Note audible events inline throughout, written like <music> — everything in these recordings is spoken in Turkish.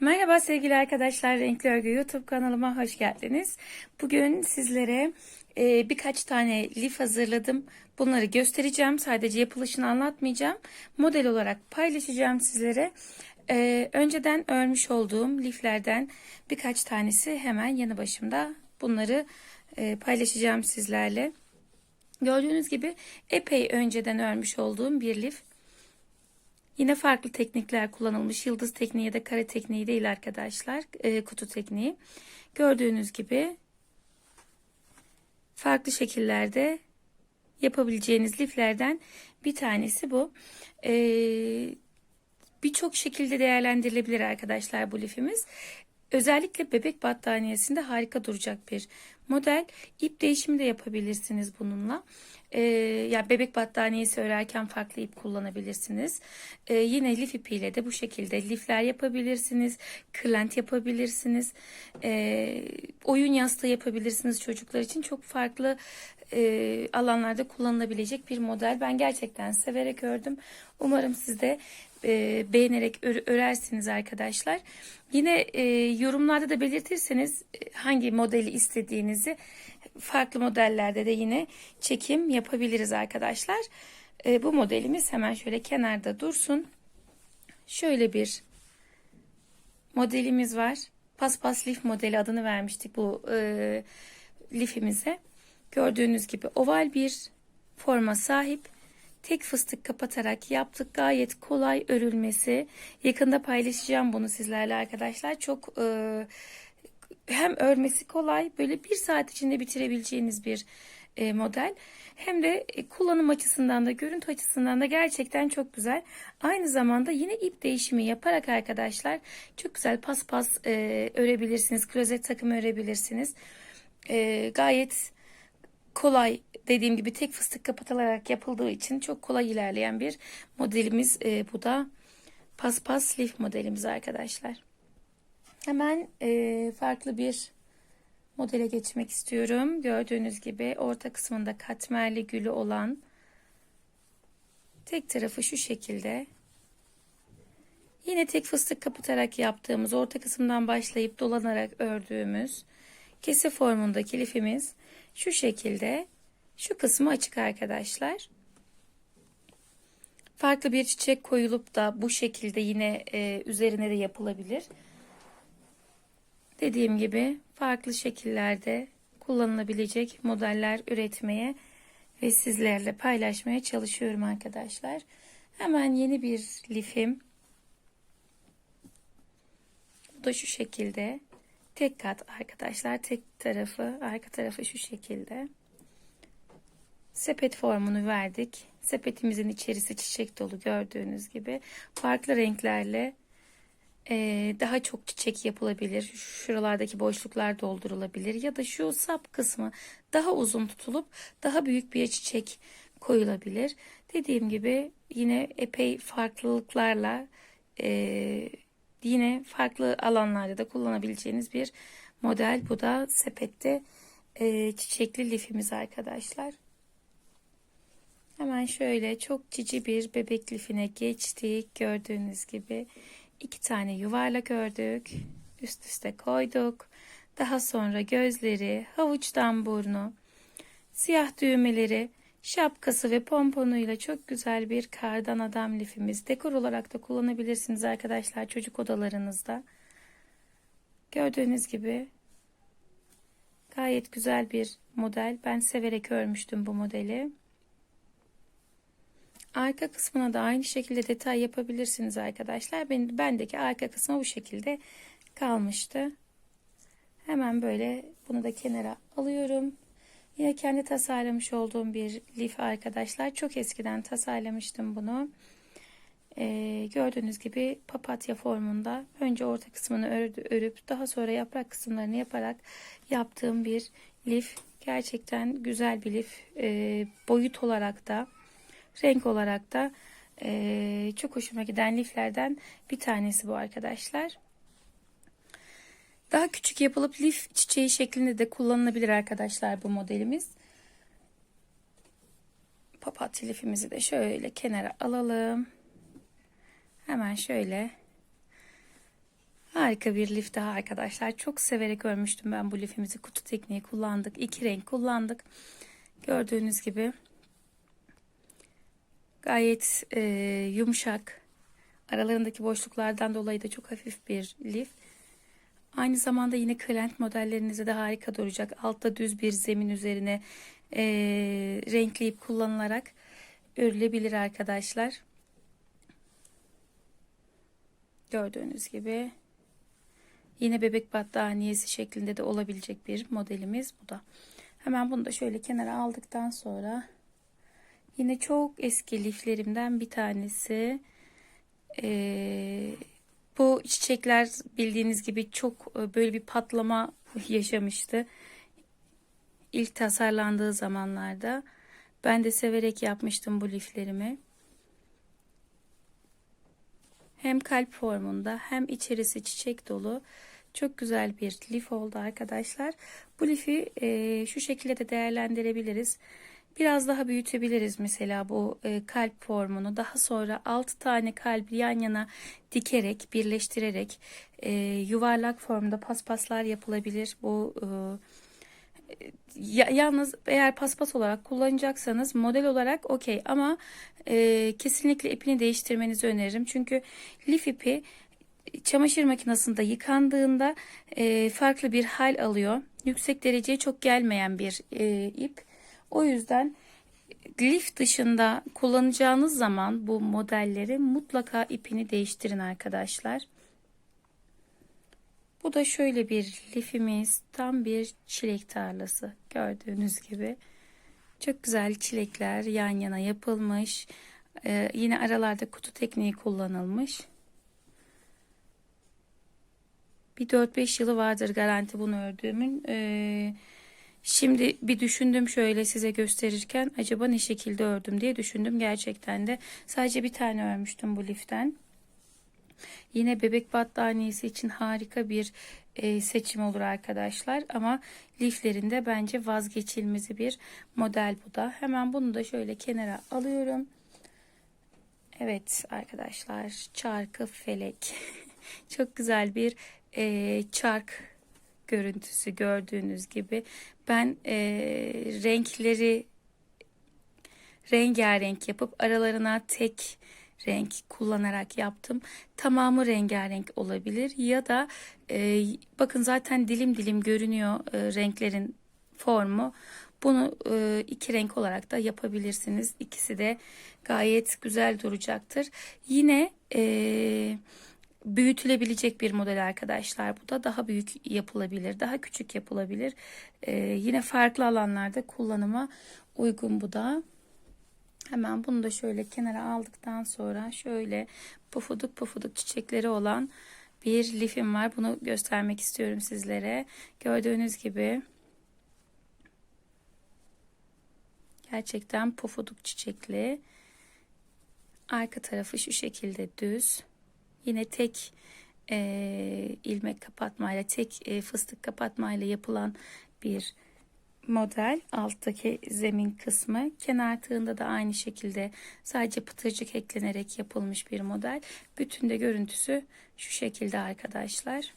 Merhaba sevgili arkadaşlar, Renkli Örgü YouTube kanalıma hoş geldiniz. Bugün sizlere e, birkaç tane lif hazırladım. Bunları göstereceğim. Sadece yapılışını anlatmayacağım. Model olarak paylaşacağım sizlere. E, önceden örmüş olduğum liflerden birkaç tanesi hemen yanı başımda. Bunları e, paylaşacağım sizlerle. Gördüğünüz gibi epey önceden örmüş olduğum bir lif. Yine farklı teknikler kullanılmış. Yıldız tekniği ya da kare tekniği değil arkadaşlar. E, kutu tekniği. Gördüğünüz gibi farklı şekillerde yapabileceğiniz liflerden bir tanesi bu. E, Birçok şekilde değerlendirilebilir arkadaşlar bu lifimiz. Özellikle bebek battaniyesinde harika duracak bir model. İp değişimi de yapabilirsiniz bununla. Ee, ya bebek battaniyesi örerken farklı ip kullanabilirsiniz. Ee, yine lif ipiyle de bu şekilde lifler yapabilirsiniz. Kırlent yapabilirsiniz. Ee, oyun yastığı yapabilirsiniz çocuklar için. Çok farklı e, alanlarda kullanılabilecek bir model. Ben gerçekten severek ördüm. Umarım siz de e, beğenerek ör- örersiniz arkadaşlar. Yine e, yorumlarda da belirtirseniz e, hangi modeli istediğinizi farklı modellerde de yine çekim yapabiliriz arkadaşlar. E, bu modelimiz hemen şöyle kenarda dursun. Şöyle bir modelimiz var. Paspas lif modeli adını vermiştik bu e, lifimize. Gördüğünüz gibi oval bir forma sahip. Tek fıstık kapatarak yaptık. Gayet kolay örülmesi. Yakında paylaşacağım bunu sizlerle arkadaşlar. Çok e, hem örmesi kolay böyle bir saat içinde bitirebileceğiniz bir e, model. Hem de e, kullanım açısından da görüntü açısından da gerçekten çok güzel. Aynı zamanda yine ip değişimi yaparak arkadaşlar çok güzel paspas e, örebilirsiniz. Klozet takımı örebilirsiniz. E, gayet kolay dediğim gibi tek fıstık kapatılarak yapıldığı için çok kolay ilerleyen bir modelimiz e, bu da paspas lif modelimiz arkadaşlar. Hemen e, farklı bir modele geçmek istiyorum. Gördüğünüz gibi orta kısmında katmerli gülü olan tek tarafı şu şekilde. Yine tek fıstık kapatarak yaptığımız orta kısımdan başlayıp dolanarak ördüğümüz kese formundaki lifimiz şu şekilde şu kısmı açık arkadaşlar. Farklı bir çiçek koyulup da bu şekilde yine e, üzerine de yapılabilir. Dediğim gibi farklı şekillerde kullanılabilecek modeller üretmeye ve sizlerle paylaşmaya çalışıyorum arkadaşlar. Hemen yeni bir lifim. Bu da şu şekilde. Tek kat arkadaşlar. Tek tarafı, arka tarafı şu şekilde. Sepet formunu verdik. Sepetimizin içerisi çiçek dolu gördüğünüz gibi. Farklı renklerle e, daha çok çiçek yapılabilir. Şuralardaki boşluklar doldurulabilir. Ya da şu sap kısmı daha uzun tutulup daha büyük bir çiçek koyulabilir. Dediğim gibi yine epey farklılıklarla e, yine farklı alanlarda da kullanabileceğiniz bir model. Bu da sepette e, çiçekli lifimiz arkadaşlar. Hemen şöyle çok cici bir bebek lifine geçtik. Gördüğünüz gibi iki tane yuvarlak ördük. Üst üste koyduk. Daha sonra gözleri, havuçtan burnu, siyah düğmeleri, şapkası ve pomponuyla çok güzel bir kardan adam lifimiz. Dekor olarak da kullanabilirsiniz arkadaşlar çocuk odalarınızda. Gördüğünüz gibi gayet güzel bir model. Ben severek örmüştüm bu modeli. Arka kısmına da aynı şekilde detay yapabilirsiniz arkadaşlar. Ben, bendeki arka kısmı bu şekilde kalmıştı. Hemen böyle bunu da kenara alıyorum. Yine kendi tasarlamış olduğum bir lif arkadaşlar. Çok eskiden tasarlamıştım bunu. Ee, gördüğünüz gibi papatya formunda önce orta kısmını örüp daha sonra yaprak kısımlarını yaparak yaptığım bir lif. Gerçekten güzel bir lif. Ee, boyut olarak da renk olarak da e, çok hoşuma giden liflerden bir tanesi bu arkadaşlar. Daha küçük yapılıp lif çiçeği şeklinde de kullanılabilir arkadaşlar bu modelimiz. papatya lifimizi de şöyle kenara alalım. Hemen şöyle harika bir lif daha arkadaşlar. Çok severek örmüştüm ben bu lifimizi. Kutu tekniği kullandık. iki renk kullandık. Gördüğünüz gibi gayet e, yumuşak. Aralarındaki boşluklardan dolayı da çok hafif bir lif. Aynı zamanda yine kılent modellerinize de harika duracak. Altta düz bir zemin üzerine e, renkleyip kullanılarak örülebilir arkadaşlar. Gördüğünüz gibi yine bebek battaniyesi şeklinde de olabilecek bir modelimiz bu da. Hemen bunu da şöyle kenara aldıktan sonra yine çok eski liflerimden bir tanesi. Ee, bu çiçekler bildiğiniz gibi çok e, böyle bir patlama yaşamıştı. İlk tasarlandığı zamanlarda. Ben de severek yapmıştım bu liflerimi. Hem kalp formunda hem içerisi çiçek dolu. Çok güzel bir lif oldu arkadaşlar. Bu lifi e, şu şekilde de değerlendirebiliriz. Biraz daha büyütebiliriz mesela bu e, kalp formunu. Daha sonra 6 tane kalbi yan yana dikerek, birleştirerek e, yuvarlak formda paspaslar yapılabilir. Bu e, ya, yalnız eğer paspas olarak kullanacaksanız model olarak okey ama kesinlikle ipini değiştirmenizi öneririm. Çünkü lif ipi çamaşır makinesinde yıkandığında farklı bir hal alıyor. Yüksek dereceye çok gelmeyen bir ip. O yüzden lif dışında kullanacağınız zaman bu modelleri mutlaka ipini değiştirin arkadaşlar. Bu da şöyle bir lifimiz. Tam bir çilek tarlası. Gördüğünüz gibi. Çok güzel çilekler yan yana yapılmış. Ee, yine aralarda kutu tekniği kullanılmış. Bir 4-5 yılı vardır garanti bunu ördüğümün. Ee, şimdi bir düşündüm şöyle size gösterirken acaba ne şekilde ördüm diye düşündüm. Gerçekten de sadece bir tane örmüştüm bu liften. Yine bebek battaniyesi için harika bir e, seçim olur arkadaşlar. Ama liflerinde bence vazgeçilmezi bir model bu da. Hemen bunu da şöyle kenara alıyorum. Evet arkadaşlar çarkı felek. <laughs> Çok güzel bir e, çark görüntüsü gördüğünüz gibi. Ben e, renkleri rengarenk yapıp aralarına tek renk kullanarak yaptım. Tamamı rengarenk olabilir ya da e, bakın zaten dilim dilim görünüyor e, renklerin formu. Bunu e, iki renk olarak da yapabilirsiniz. İkisi de gayet güzel duracaktır. Yine e, büyütülebilecek bir model arkadaşlar. Bu da daha büyük yapılabilir, daha küçük yapılabilir. E, yine farklı alanlarda kullanıma uygun bu da. Hemen bunu da şöyle kenara aldıktan sonra şöyle pufuduk pufuduk çiçekleri olan bir lifim var. Bunu göstermek istiyorum sizlere. Gördüğünüz gibi gerçekten pufuduk çiçekli. Arka tarafı şu şekilde düz. Yine tek e, ilmek kapatmayla, tek e, fıstık kapatmayla yapılan bir model. Alttaki zemin kısmı. Kenar tığında da aynı şekilde sadece pıtırcık eklenerek yapılmış bir model. Bütün de görüntüsü şu şekilde arkadaşlar.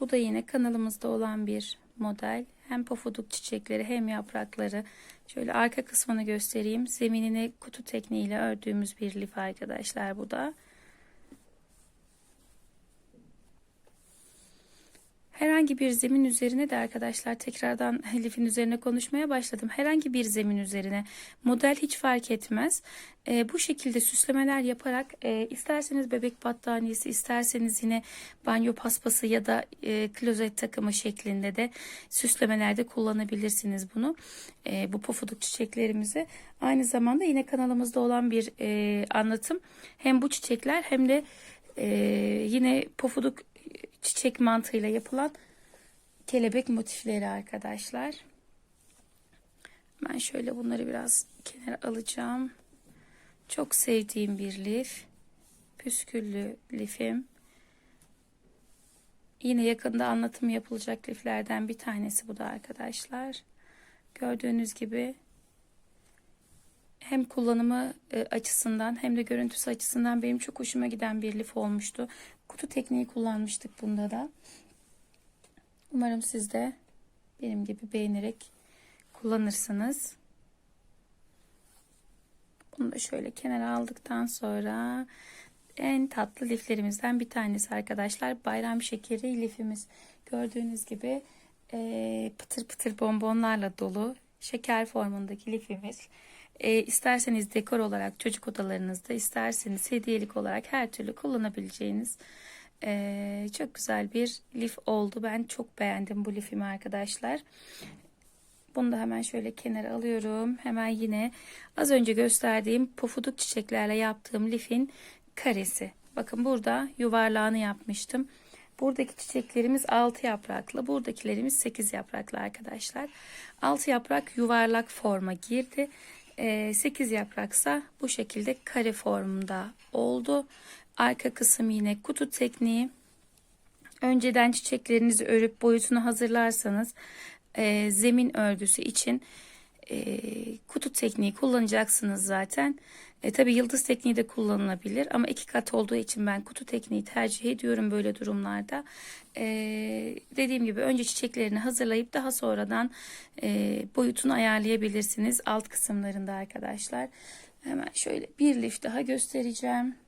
Bu da yine kanalımızda olan bir model hem pofuduk çiçekleri hem yaprakları. Şöyle arka kısmını göstereyim. Zeminini kutu tekniğiyle ördüğümüz bir lif arkadaşlar bu da Herhangi bir zemin üzerine de arkadaşlar tekrardan lifin üzerine konuşmaya başladım. Herhangi bir zemin üzerine model hiç fark etmez. E, bu şekilde süslemeler yaparak e, isterseniz bebek battaniyesi isterseniz yine banyo paspası ya da e, klozet takımı şeklinde de süslemelerde kullanabilirsiniz bunu. E, bu pofuduk çiçeklerimizi. Aynı zamanda yine kanalımızda olan bir e, anlatım. Hem bu çiçekler hem de e, yine pofuduk çiçek mantığıyla yapılan kelebek motifleri arkadaşlar. Ben şöyle bunları biraz kenara alacağım. Çok sevdiğim bir lif. Püsküllü lifim. Yine yakında anlatım yapılacak liflerden bir tanesi bu da arkadaşlar. Gördüğünüz gibi hem kullanımı e, açısından hem de görüntüsü açısından benim çok hoşuma giden bir lif olmuştu. Kutu tekniği kullanmıştık bunda da. Umarım siz de benim gibi beğenerek kullanırsınız. Bunu da şöyle kenara aldıktan sonra en tatlı liflerimizden bir tanesi arkadaşlar. Bayram şekeri lifimiz. Gördüğünüz gibi e, pıtır pıtır bonbonlarla dolu şeker formundaki lifimiz. E, isterseniz dekor olarak çocuk odalarınızda, isterseniz hediyelik olarak her türlü kullanabileceğiniz e, çok güzel bir lif oldu. Ben çok beğendim bu lifimi arkadaşlar. Bunu da hemen şöyle kenara alıyorum. Hemen yine az önce gösterdiğim pofuduk çiçeklerle yaptığım lifin karesi. Bakın burada yuvarlağını yapmıştım. Buradaki çiçeklerimiz 6 yapraklı. Buradakilerimiz 8 yapraklı arkadaşlar. 6 yaprak yuvarlak forma girdi. 8 yapraksa bu şekilde kare formunda oldu. Arka kısım yine kutu tekniği. Önceden çiçeklerinizi örüp boyutunu hazırlarsanız e, zemin örgüsü için e, kutu tekniği kullanacaksınız zaten. E, tabii yıldız tekniği de kullanılabilir ama iki kat olduğu için ben kutu tekniği tercih ediyorum böyle durumlarda. E, dediğim gibi önce çiçeklerini hazırlayıp daha sonradan e, boyutunu ayarlayabilirsiniz alt kısımlarında arkadaşlar. Hemen şöyle bir lif daha göstereceğim.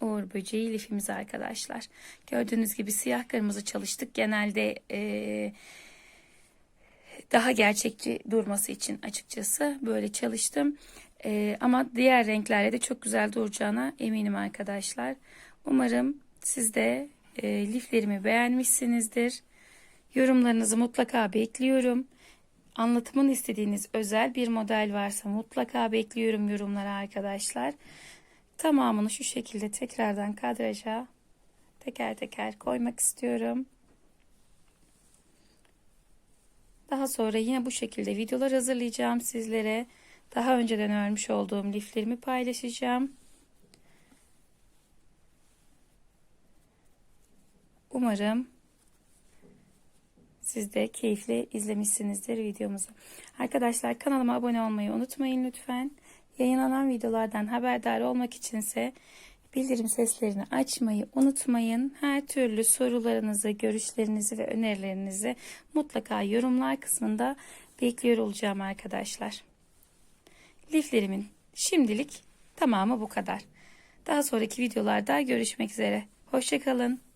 Uğur böceği lifimiz arkadaşlar. Gördüğünüz gibi siyah kırmızı çalıştık. Genelde e, daha gerçekçi durması için açıkçası böyle çalıştım. E, ama diğer renklerle de çok güzel duracağına eminim arkadaşlar. Umarım siz de e, liflerimi beğenmişsinizdir. Yorumlarınızı mutlaka bekliyorum. Anlatımını istediğiniz özel bir model varsa mutlaka bekliyorum yorumlara arkadaşlar. Tamamını şu şekilde tekrardan kadraja teker teker koymak istiyorum. Daha sonra yine bu şekilde videolar hazırlayacağım sizlere. Daha önceden örmüş olduğum liflerimi paylaşacağım. Umarım siz de keyifle izlemişsinizdir videomuzu. Arkadaşlar kanalıma abone olmayı unutmayın lütfen. Yayınlanan videolardan haberdar olmak içinse bildirim seslerini açmayı unutmayın. Her türlü sorularınızı, görüşlerinizi ve önerilerinizi mutlaka yorumlar kısmında bekliyor olacağım arkadaşlar. Liflerimin şimdilik tamamı bu kadar. Daha sonraki videolarda görüşmek üzere. Hoşçakalın.